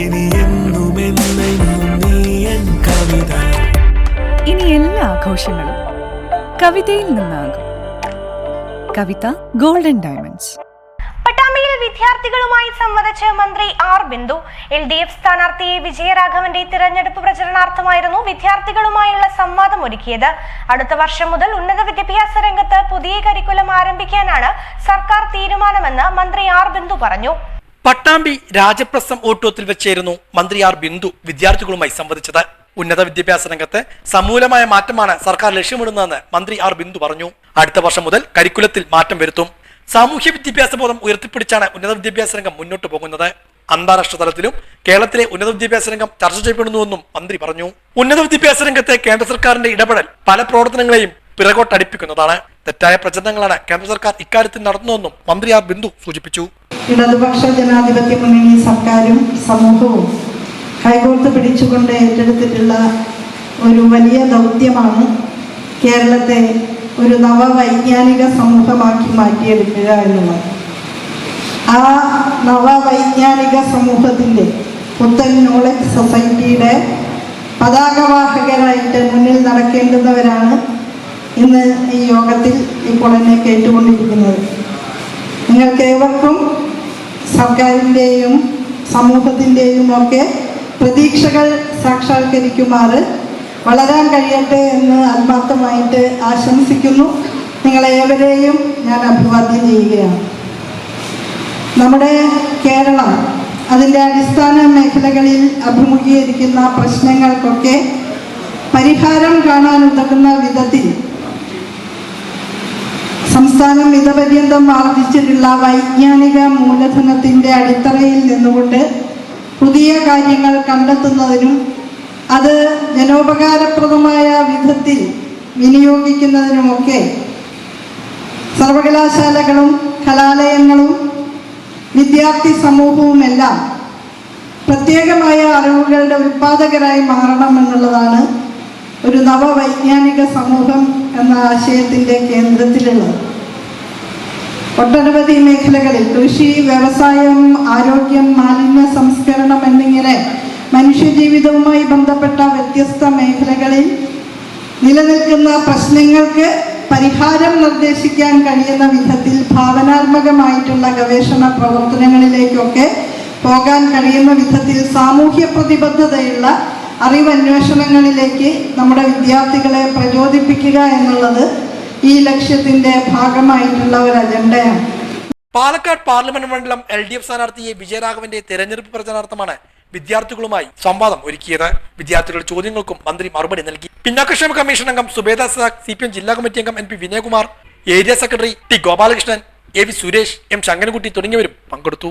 ഇനി എന്നും നീ എൻ കവിത. ഇനി എല്ലാ ആഘോഷങ്ങളും കവിതയിൽ നിന്നാകും. Kavitha golden diamonds. പട്ടാമ്പിയിൽ വിദ്യാർത്ഥികളുമായി സംവദിച്ച മന്ത്രി R Bindu L D F സ്ഥാനാർത്ഥി വിജയരാഘവന്റെ തിരഞ്ഞെടുപ്പ് പ്രചരണാർത്ഥമായിരുന്നു വിദ്യാർത്ഥികളുമായുള്ള സംവാദം ഒരുക്കിയത്. അടുത്ത വർഷം മുതൽ ഉന്നത വിദ്യാഭ്യാസ രംഗത്ത് പുതിയ കരിക്കുലം ആരംഭിക്കാനാണ് സർക്കാർ തീരുമാനമെന്ന് മന്ത്രി ആർ ബിന്ദു പറഞ്ഞു. പട്ടാമ്പി രാജപ്രസം ഓട്ടോത്തിൽ വെച്ചായിരുന്നു മന്ത്രി ആർ ബിന്ദു വിദ്യാർത്ഥികളുമായി സംവദിച്ചത്. ഉന്നത വിദ്യാഭ്യാസ രംഗത്ത് സമൂലമായ മാറ്റമാണ് സർക്കാർ ലക്ഷ്യമിടുന്നതെന്ന് മന്ത്രി ആർ ബിന്ദു പറഞ്ഞു. അടുത്ത വർഷം മുതൽ കരിക്കുലത്തിൽ മാറ്റം വരുത്തും. സാമൂഹ്യ വിദ്യാഭ്യാസ ബോധം ഉയർത്തിപ്പിടിച്ചാണ് ഉന്നത വിദ്യാഭ്യാസ രംഗം മുന്നോട്ട് പോകുന്നത്. അന്താരാഷ്ട്ര തലത്തിലും കേരളത്തിലെ ഉന്നത വിദ്യാഭ്യാസ രംഗം ചർച്ച ചെയ്യപ്പെടുന്നുവെന്നും മന്ത്രി പറഞ്ഞു. ഉന്നത വിദ്യാഭ്യാസ രംഗത്തെ കേന്ദ്ര സർക്കാരിന്റെ ഇടപെടൽ പല പ്രവർത്തനങ്ങളെയും പിറകോട്ടടിപ്പിക്കുന്നതാണ്. തെറ്റായ പ്രചരണങ്ങളാണ് കേന്ദ്ര സർക്കാർ ഇക്കാര്യത്തിൽ നടത്തുന്നതെന്നും മന്ത്രി ആർ ബിന്ദു സൂചിപ്പിച്ചു. ഇടതുപക്ഷ ജനാധിപത്യ മുന്നണി സർക്കാരും സമൂഹവും കൈകോർത്ത് പിടിച്ചുകൊണ്ട് ഏറ്റെടുത്തിട്ടുള്ള ഒരു വലിയ ദൗത്യമാണ് കേരളത്തെ ഒരു നവവൈജ്ഞാനിക സമൂഹമാക്കി മാറ്റിയെടുക്കുക എന്നുള്ളത്. ആ നവവൈജ്ഞാനിക സമൂഹത്തിന്റെ പുത്തൻ നോളജ് സൊസൈറ്റിയുടെ പതാകവാഹകരായിട്ട് മുന്നിൽ നടക്കേണ്ടുന്നവരാണ് ഇന്ന് ഈ യോഗത്തിൽ ഇപ്പോൾ എന്നെ കേട്ടുകൊണ്ടിരിക്കുന്നത്. നിങ്ങൾക്ക് ഏവർക്കും സർക്കാരിന്റെയും സമൂഹത്തിന്റെയും ഒക്കെ പ്രതീക്ഷകൾ സാക്ഷാത്കരിക്കുമാറ് വളരാൻ കഴിയട്ടെ എന്ന് ആത്മാർത്ഥമായിട്ട് ആശംസിക്കുന്നു. നിങ്ങളേവരെയും ഞാൻ അഭിവാദ്യം ചെയ്യുകയാണ്. നമ്മുടെ കേരളം അതിന്റെ അടിസ്ഥാന മേഖലകളിൽ അഭിമുഖീകരിക്കുന്ന പ്രശ്നങ്ങൾക്കൊക്കെ പരിഹാരം കാണാൻ ഉതകുന്ന വിധത്തിൽ സംസ്ഥാനം ഇതപര്യന്തം ആർജിച്ചിട്ടുള്ള വൈജ്ഞാനിക മൂലധനത്തിന്റെ അടിത്തറയിൽ നിന്നുകൊണ്ട് പുതിയ കാര്യങ്ങൾ കണ്ടെത്തുന്നതിനും അത് ജനോപകാരപ്രദമായ വിധത്തിൽ വിനിയോഗിക്കുന്നതിനുമൊക്കെ സർവകലാശാലകളും കലാലയങ്ങളും വിദ്യാർത്ഥി സമൂഹവുമെല്ലാം പ്രത്യേകമായ അറിവുകളുടെ ഉൽപ്പാദകരായി മാറണമെന്നുള്ളതാണ് ഒരു നവവൈജ്ഞാനിക സമൂഹം എന്ന ആശയത്തിന്റെ കേന്ദ്രത്തിലുള്ളത്. ഒട്ടനവധി മേഖലകളിൽ കൃഷി വ്യവസായം ആരോഗ്യം മാലിന്യ സംസ്കരണം എന്നിങ്ങനെ മനുഷ്യജീവിതവുമായി ബന്ധപ്പെട്ട വ്യത്യസ്ത മേഖലകളിൽ നിലനിൽക്കുന്ന പ്രശ്നങ്ങൾക്ക് പരിഹാരം നിർദ്ദേശിക്കാൻ കഴിയുന്ന വിധത്തിൽ ഭാവനാത്മകമായിട്ടുള്ള ഗവേഷണ പ്രവർത്തനങ്ങളിലേക്കൊക്കെ പോകാൻ കഴിയുന്ന വിധത്തിൽ സാമൂഹ്യ പ്രതിബദ്ധതയുള്ള അറിവന്വേഷണങ്ങളിലേക്ക് നമ്മുടെ വിദ്യാർത്ഥികളെ പ്രചോദിപ്പിക്കുക എന്നുള്ളത് ഈ ലക്ഷ്യത്തിന്റെ ഭാഗമായിട്ടുള്ള ഒരു അജണ്ടയാണ്. പാലക്കാട് പാർലമെന്റ് മണ്ഡലം എൽ ഡി എഫ് സ്ഥാനാർത്ഥി വിജയരാഘവന്റെ തെരഞ്ഞെടുപ്പ് പ്രചാരണാർത്ഥമാണ് വിദ്യാർത്ഥികളുമായി സംവാദം ഒരുക്കിയത്. വിദ്യാർത്ഥികളുടെ ചോദ്യങ്ങൾക്കും മന്ത്രി മറുപടി നൽകി. പിന്നാക്കക്ഷേമ കമ്മീഷൻ അംഗം Zubeda Sadakh C P M ജില്ലാ കമ്മിറ്റി അംഗം N P Vinayakumar area secretary T Gopalakrishnan A V Suresh M Sankarankutty തുടങ്ങിയവരും പങ്കെടുത്തു.